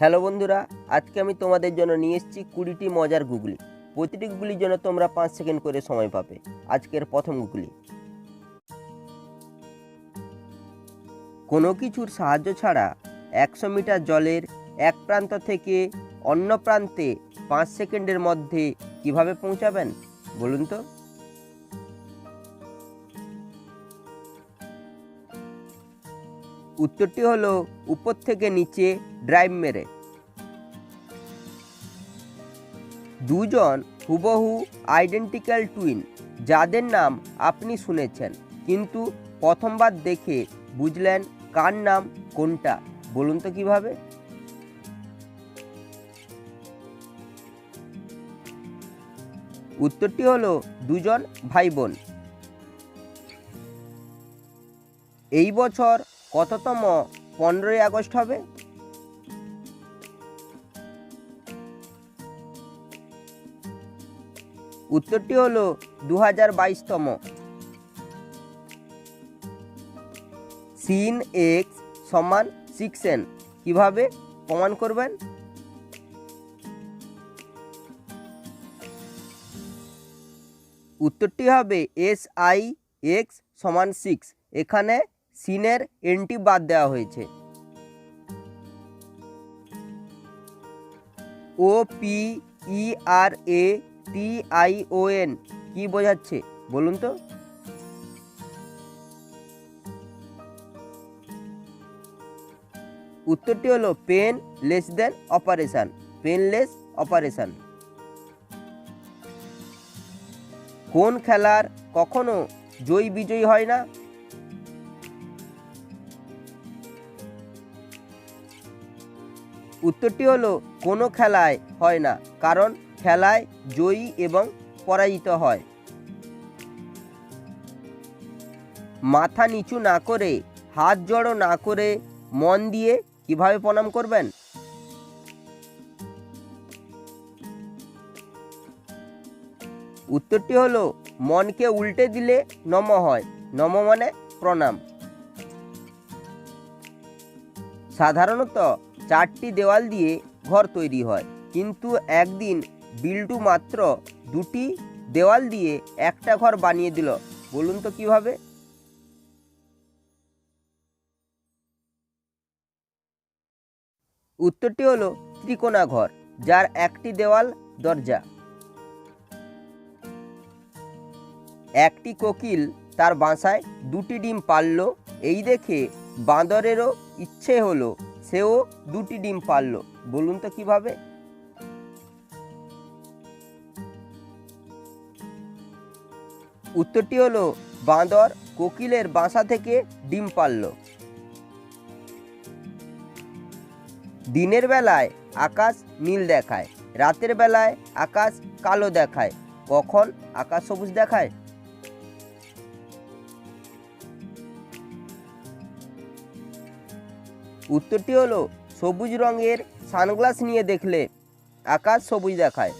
Hello বন্ধুরা, আজকে আমি তোমাদের জন্য নিয়ে এসেছি কুড়িটি মজার গুগলি। প্রতিটি গুগলির জন্য তোমরা পাঁচ সেকেন্ড করে সময় পাবে। আজকের প্রথম গুগলি। কোনো কিছুর সাহায্য ছাড়া একশো মিটার জলের এক প্রান্ত থেকে অন্য প্রান্তে পাঁচ সেকেন্ডের মধ্যে কীভাবে পৌঁছাবেন? বলুন তো। উত্তরটি হলো উপর থেকে নিচে ড্রাইভ মেরে। দুজন হুবহু আইডেন্টিক্যাল টুইন যাদের নাম আপনি শুনেছেন, কিন্তু প্রথমবার দেখে বুঝলেন কার নাম কোনটা। বলুন তো কীভাবে? উত্তরটি হলো দুজন ভাই বোন। এই বছর কততম পনেরোই আগস্ট হবে? উত্তরটি হলো দু হাজার বাইশতম। সিন এক্স সমান সিক্স এন কীভাবে প্রমাণ করবেন? উত্তরটি হবে এস আই এক্স সমান সিক্স এখানে সিনের এনটি বাদ দেওয়া হয়েছে। O P E R A T I O N কি বোঝাচ্ছে? বলুন তো। উত্তরটি হলো painless then operation painless operation. কোন খেলার কখনো জয়ী বিজয়ী হয় না? উত্তরটি হলো, কোনো খেলায় হয় না, কারণ খেলায় জয়ী এবং পরাজিত হয়। মাথা নিচু না করে, হাত জড়ো না করে মন দিয়ে কীভাবে প্রণাম করবেন? উত্তরটি হলো, মনকে উল্টে দিলে নম হয়। নম মানে প্রণাম। সাধারণত চারটি দেওয়াল দিয়ে ঘর তৈরি হয়। কিন্তু একদিন বিল্টু মাত্র দুটি দেওয়াল দিয়ে একটা ঘর বানিয়ে দিল। বলুন তো কীভাবে? উত্তরটি হলো ত্রিকোণা ঘর, যার একটি দেওয়াল দরজা। একটি কোকিল তার বাসায় দুটি ডিম পারল এই দেখে বাঁদরেরও ইচ্ছে হলো সেও দুটি ডিম পারল। বলুন তো কীভাবে? উত্তরটি হলো, বাঁদর কোকিলের বাসা থেকে ডিম পারল। দিনের বেলায় আকাশ নীল দেখায়, রাতের বেলায় আকাশ কালো দেখায়। কখন আকাশ সবুজ দেখায়? উত্তরটি হলো, সবুজ রঙের সানগ্লাস নিয়ে দেখলে আকাশ সবুজ দেখায়।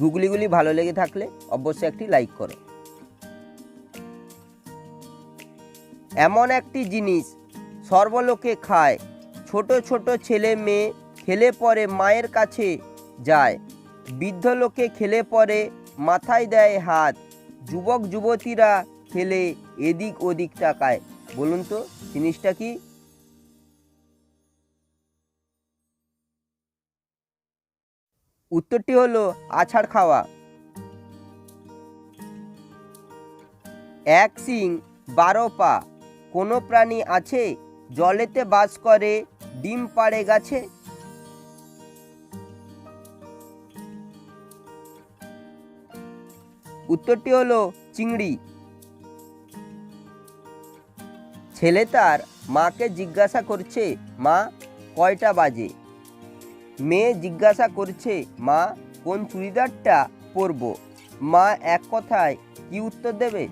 গুগলিগুলি ভালো লেগে থাকলে অবশ্যই একটি লাইক করো। এমন একটি জিনিস সর্বলোকে খায়। ছোট ছোট ছেলে মেয়ে খেলে পরে মায়ের কাছে যায়। বৃদ্ধ লোকে খেলে পরে মাথায় দেয় হাত। যুবক, যুবতীরা খেলে এদিক ওদিক তাকায়। বলুন তো, জিনিসটা কি? উত্তরটি হলো আছাড় খাওয়া। এক সিং বারো পা। কোনো প্রাণী আছে জলেতে বাস করে, ডিম পাড়ে গাছে? উত্তরটি হলো চিংড়ি। ছেলে তার মাকে জিজ্ঞাসা করছে, মা, কয়টা বাজে? মেয়ে জিজ্ঞাসা করছে, মা, কোন চুড়িদারটা পরব? মা এক কথায়, কি উত্তর দেবে?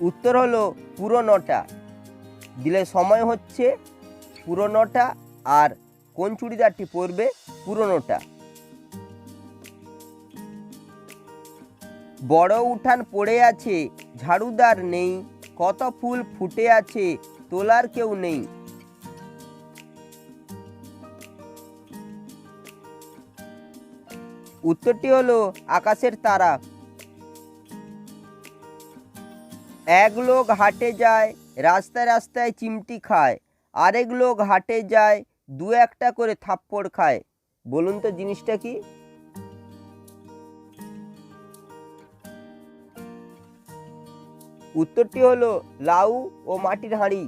উত্তর হলো পুরো নটা দিলে সময় হচ্ছে পুরো নটা আর কোন চুড়িদারটি পরবে? পুরোনোটা। বড় উঠান পড়ে আছে, ঝাড়ুদার নেই। কত ফুল ফুটে আছে তোলার কেউ নেই। উত্তরটি হলো আকাশের তারা। এক লোক হাটে যায়, রাস্তায় রাস্তায় চিমটি খায়। আরেক লোক হাটে যায়, দু একটা করে থাপ্পড় খায়। বলুন তো জিনিসটা কি? উত্তরটি হলো লাউ ও মাটির হাঁড়ি।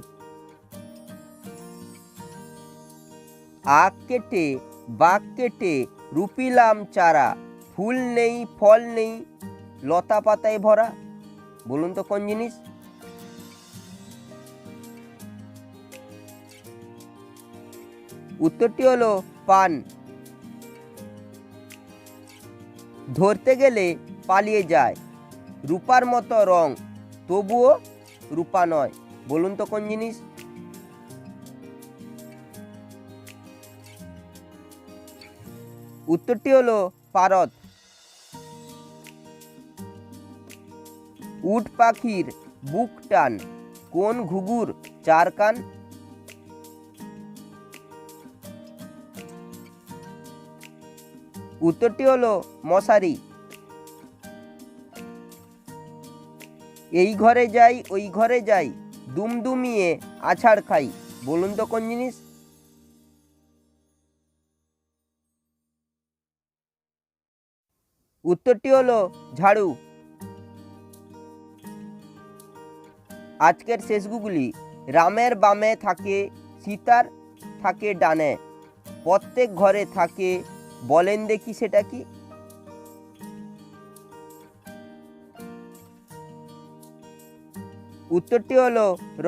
আখ কেটে, বাঘ কেটে, রুপিলাম চারা, ফুল নেই, ফল নেই, লতা পাতায় ভরা। বলুন তো কোন জিনিস? উত্তরটি হলো পান। ধরতে গেলে পালিয়ে যায়, রূপার মতো রং। তবুও রূপা নয়। বলুন তো কোন জিনিস? উত্তরটি হলো পারদ। উট পাখির বুক টান, কোন ঘুঘুর চার কান? উত্তরটি হলো মশারি। এই ঘরে যাই, ওই ঘরে যাই, দুমদুমিয়ে আছাড় খাই। বলুন তো কোন জিনিস? উত্তরটি হলো ঝাড়ু। আজকের শেষ শেষগুলি রামের বামে থাকে সীতার, থাকে ডানে। প্রত্যেক ঘরে থাকে, বলেন দেখি সেটা কি? উত্তরটি হলো র